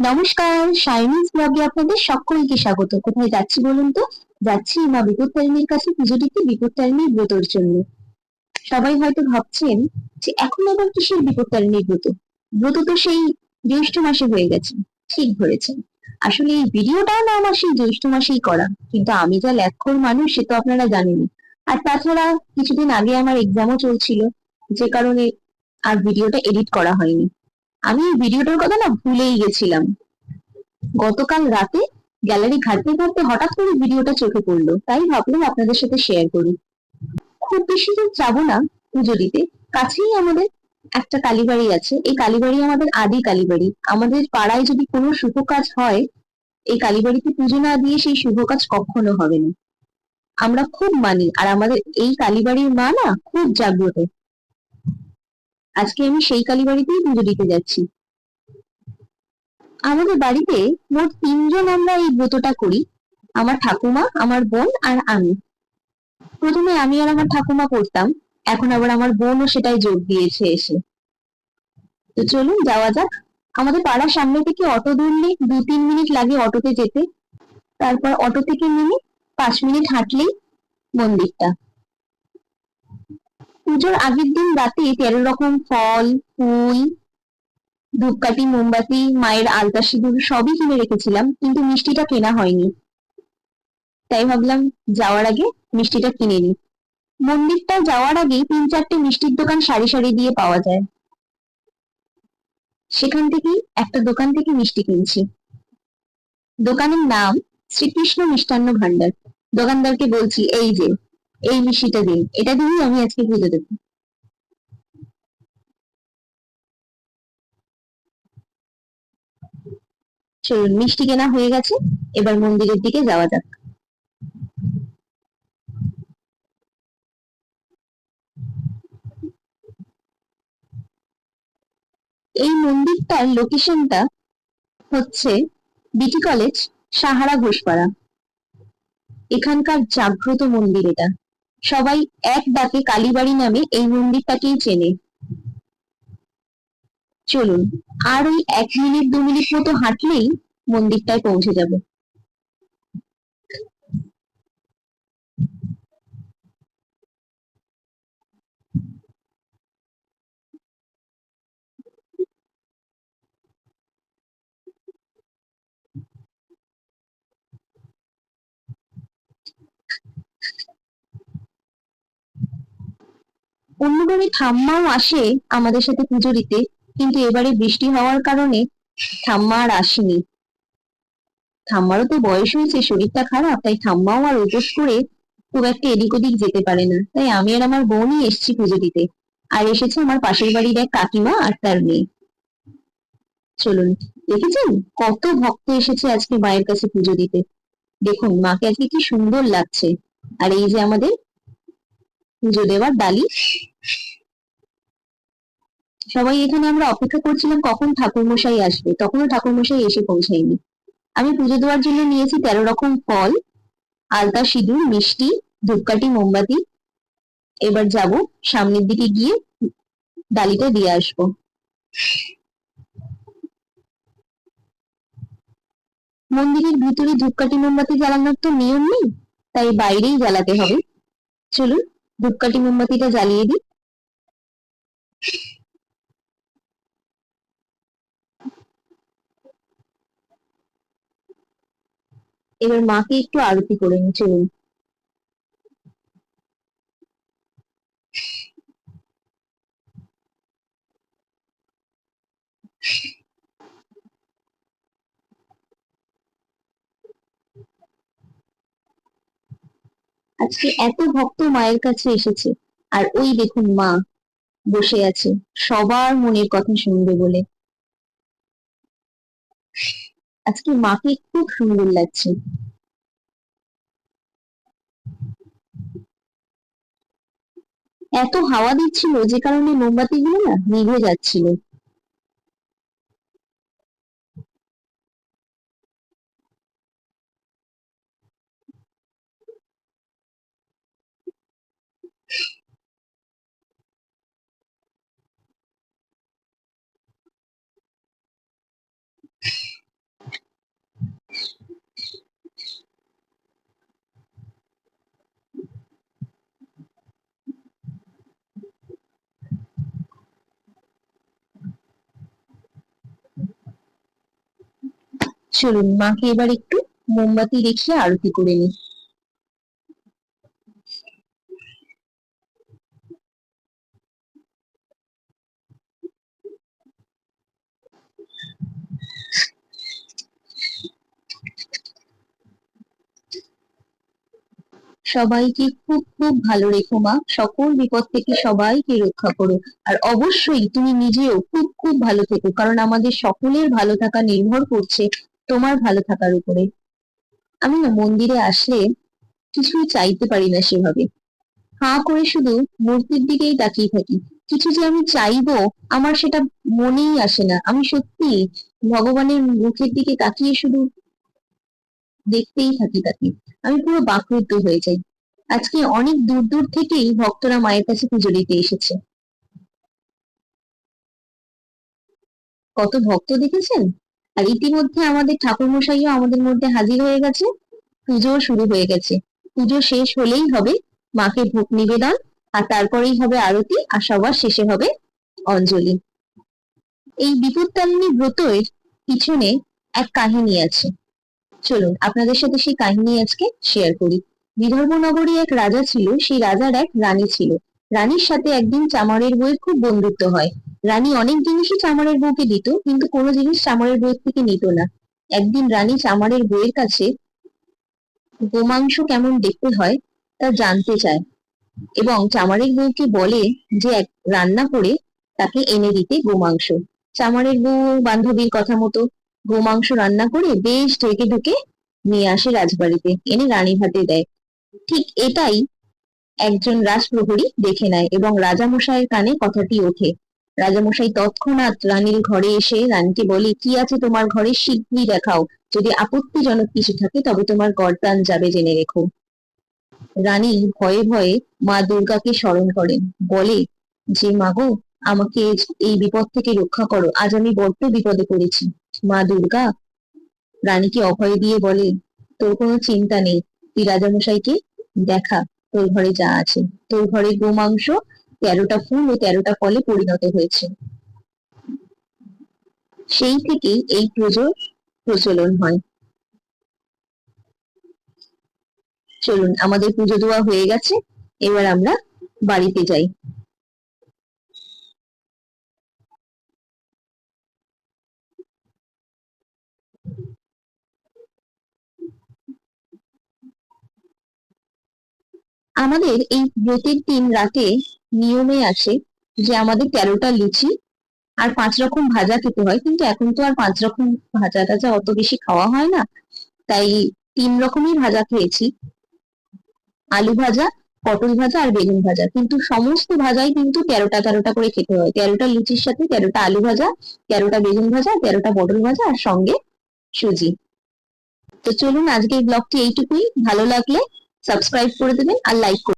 নমস্কার শাইনিজ ব্লগে আপনাদের সকলকে স্বাগত। কোথায় যাচ্ছি বলুন তো? যাচ্ছি মা বিপত্তারিণীর কাছে পুজো দিতে বিপত্তারিণীর ব্রতর জন্য। সবাই হয়তো ভাবছেন যে এখন আবার কিসের বিপত্তারিণীর ব্রত? ব্রত তো সেই জ্যৈষ্ঠ মাসে হয়ে গেছে, ঠিক ধরেছেন। আসলে এই ভিডিওটাও না আমার সেই জ্যৈষ্ঠ মাসেই করা, কিন্তু আমি যা ল্যাক্ষর মানুষ সে তো আপনারা জানেনই। আর তাছাড়া কিছুদিন আগে আমার এক্সামও চলছিল, যে কারণে আর ভিডিওটা এডিট করা হয়নি। আমি এই ভিডিওটার কথা না ভুলেই গেছিলাম। গতকাল রাতে গ্যালারি ঘাটতে ঘাটতে হঠাৎ করে ভিডিওটা চোখে পড়ল, তাই ভাবলাম আপনাদের সাথে শেয়ার করি। খুব বেশি দূর যাব না পুজো দিতে কাছেই আমাদের একটা কালীবাড়ি আছে। এই কালীবাড়ি আমাদের আদি কালীবাড়ি। আমাদের পাড়ায় যদি কোনো শুভ কাজ হয়, এই কালীবাড়িতে পুজো না দিয়ে সেই শুভ কাজ কখনো হবে না। আমরা খুব মানি, আর আমাদের এই কালীবাড়ির মা না খুব জাগ্রত। আজকে আমি সেই কালীবাড়িতেই পুজো দিতে যাচ্ছি। আমাদের বাড়িতে মোট তিনজন আমরা এই ব্রতটা করি। আমার ঠাকুমা, আমার বোন আর আমি। প্রথমে আমি আর আমার ঠাকুমা করতাম, এখন আবার আমার বোনও সেটাই যোগ দিয়েছে এসে। তো চলুন, যাওয়া যাক। আমাদের পাড়ার সামনে থেকে অটো ধরলে দু তিন মিনিট লাগে অটোতে যেতে। তারপর অটো থেকে নেমে পাঁচ মিনিট হাঁটলেই মন্দিরটা। পুজোর আগের দিন রাতে তেরো রকম ফল, ফুল, ধূপকাঠি, মোমবাতি, মায়ের আলতা সিঁদুর সবই কিনে রেখেছিলাম, কিন্তু মিষ্টিটা কেনা হয়নি। তাই ভাবলাম যাওয়ার আগে মিষ্টিটা কিনে নিই। মন্দিরটা যাওয়ার আগে তিন চারটে মিষ্টির দোকান সারি সারি দিয়ে পাওয়া যায়। সেখান থেকেই একটা দোকান থেকে মিষ্টি কিনছি। দোকানের নাম শ্রীকৃষ্ণ মিষ্টান্ন ভান্ডার দোকানদারকে বলছি, এই যে এই মিষ্টিটা দিন। এটা দিয়েই আমি আজকে পুজো দেবো। চলুন, মিষ্টি কেনা হয়ে গেছে। এবার মন্দিরের দিকে যাওয়া যাক। এই মন্দিরটার লোকেশনটা হচ্ছে বিটি কলেজ সাহারা ঘোষপাড়া। এখানকার জাগ্রত মন্দির এটা। সবাই এক ডাকে কালীবাড়ি নামে এই মন্দিরটাকেই চেনে। চলুন, আর ওই এক মিনিট, দু মিনিট মতো হাঁটলেই মন্দিরটায় পৌঁছে যাব। অন্যবারে ঠাম্মাও আসে আমাদের সাথে পুজো দিতে, কিন্তু এবারে বৃষ্টি হওয়ার কারণে ঠাম্মা আর আসেনি। ঠাম্মারও তো বয়স হয়েছে, শরীরটা খারাপ, তাই ঠাম্মাও আর উপোস করে খুব একটা এদিক ওদিক যেতে পারে না। তাই আমি আর আমার বোনই এসছি পুজো দিতে। আর এসেছে আমার পাশের বাড়ির এক কাকিমা আর তার মেয়ে। চলুন, দেখেছেন? কত ভক্ত এসেছে আজকে মায়ের কাছে পুজো দিতে। দেখুন, মাকে আজকে কি সুন্দর লাগছে। আর এই যে আমাদের পুজো দেওয়ার ডালি। সবাই এখানে আমরা অপেক্ষা করছিলাম কখন ঠাকুর মশাই আসবে। তখনও ঠাকুর মশাই এসে পৌঁছায়নি। আমি পুজো দেওয়ার জন্য নিয়েছি তেরো রকম ফল, আলতা সিঁদুর, মিষ্টি, ধূপকাঠি, মোমবাতি। এবার যাব সামনের দিকে গিয়ে ডালিটা দিয়ে আসব। মন্দিরের ভিতরে ধূপকাঠি, মোমবাতি জ্বালানোর তো নিয়ম নেই, তাই বাইরেই জ্বালাতে হবে। চলুন। ধূপকাঠি মোমবাতিটা জ্বালিয়ে দিই। এবার মাকে একটু আরতি করে নি চলুন। আজকে এত ভক্ত মায়ের কাছে এসেছে। আর ওই দেখুন মা বসে আছে, সবার মনের কথা শুনবে বলে। আজকে মাকে খুব সুন্দর লাগছে। এত হাওয়া দিচ্ছিল যে কারণে মোমবাতি গুলো না নিভে যাচ্ছিল। চলুন, মাকে এবার একটু মোমবাতি রেখে আরতি করে নিই। সবাইকে খুব খুব ভালো রেখো, মা। সকল বিপদ থেকে সবাইকে রক্ষা করো। আর অবশ্যই তুমি নিজেও খুব খুব ভালো থেকো, কারণ আমাদের সকলের ভালো থাকা নির্ভর করছে। তোমার ভালো থাকার উপরে। আমি না মন্দিরে আসলে কিছুই চাইতে পারি না সেভাবে। হাঁ করে শুধু মূর্তির দিকেই তাকিয়ে থাকি। কিছু যে আমি চাইব, আমার সেটা মনেই আসে না। আমি সত্যি ভগবানের মুখের দিকে তাকিয়ে শুধু দেখতেই থাকি তাকে। আমি পুরো বাকরুদ্ধ হয়ে যাই। আজকে অনেক দূর দূর থেকেই ভক্তরা মায়ের কাছে পুজো দিতে এসেছে। কত ভক্ত দেখেছেন? আর ইতিমধ্যে আমাদের ঠাকুর মশাইও আমাদের মধ্যে হাজির হয়ে গেছে। পুজো শুরু হয়ে গেছে। পুজো শেষ হলেই হবে মাকে ভোগ নিবেদন, আর তারপরেই হবে আরতি, আর সবার শেষে হবে অঞ্জলি। এই বিপত্তারিণী ব্রতের পিছনে এক কাহিনী আছে। চলুন, আপনাদের সাথে সেই কাহিনী আজকে শেয়ার করি। বিদর্ভ নগরী এক রাজা ছিল, সেই রাজার এক রানী ছিল। রানীর সাথে একদিন চামারের বইয়ের খুব বন্ধুত্ব হয়। রানী অনেক জিনিসই চামারের বউকে দিত, কিন্তু কোনো জিনিস চামারের বইয়ের থেকে নিত না। একদিন রানী চামারের বইয়ের কাছে গোমাংস কেমন দেখতে হয় তা জানতে চায় এবং চামারের বউকে বলে যে এক রান্না করে তাকে এনে দিতে গোমাংস। চামারের বউ বান্ধবীর কথা মতো গোমাংস রান্না করে বেশ ঢেকে ঢুকে নিয়ে আসে রাজবাড়িতে, এনে রানীর হাতে দেয়। ঠিক এটাই একজন রাজপ্রহরী দেখে নেয় এবং রাজামশাইয়ের কানে কথাটি ওঠে। রাজামশাই তৎক্ষণাৎ রানীর ঘরে এসে রানীকে বলে, কি আছে তোমার ঘরে? শীঘ্রই দেখাও। যদি আপত্তিজনক কিছু থাকে, তবে তোমার গরদান যাবে জেনে রেখো রানী ভয়ে ভয়ে মা দুর্গাকে স্মরণ করেন। বলে, যে মাগো আমাকে এই বিপদ থেকে রক্ষা করো। আজ আমি বড্ড বিপদে পড়েছি। মা দুর্গা রানীকে অভয় দিয়ে বলে, তোর কোনো চিন্তা নেই। তুই রাজামশাইকে দেখা। তোর ঘরে যা আছে। তোর ঘরে গোমাংস, তেরোটা ফুল ও তেরোটা ফলে পরিণত হয়েছে। সেই থেকেই এই পুজোর প্রচলন হয়। চলুন, আমাদের পুজো দেওয়া হয়ে গেছে। এবার আমরা বাড়িতে যাই। আমাদের এই ব্রতের দিন রাতে নিয়মে আসে যে আমাদের তেরোটা লুচি আর পাঁচ রকম ভাজা খেতে হয়। কিন্তু এখন তো আর পাঁচ রকম ভাজা টাজা অত বেশি খাওয়া হয় না। তাই তিন রকমই ভাজা খেয়েছি। আলু ভাজা, পটল ভাজা আর বেগুন ভাজা। কিন্তু সমস্ত ভাজাই কিন্তু তেরোটা তেরোটা করে খেতে হয়। তেরোটা লুচির সাথে তেরোটা আলু ভাজা, তেরোটা বেগুন ভাজা, তেরোটা পটল ভাজা আর সঙ্গে সুজি। তো চলুন আজকের ব্লগটি এইটুকুই। ভালো লাগলে সাবস্ক্রাইব করে দেবেন আর লাইক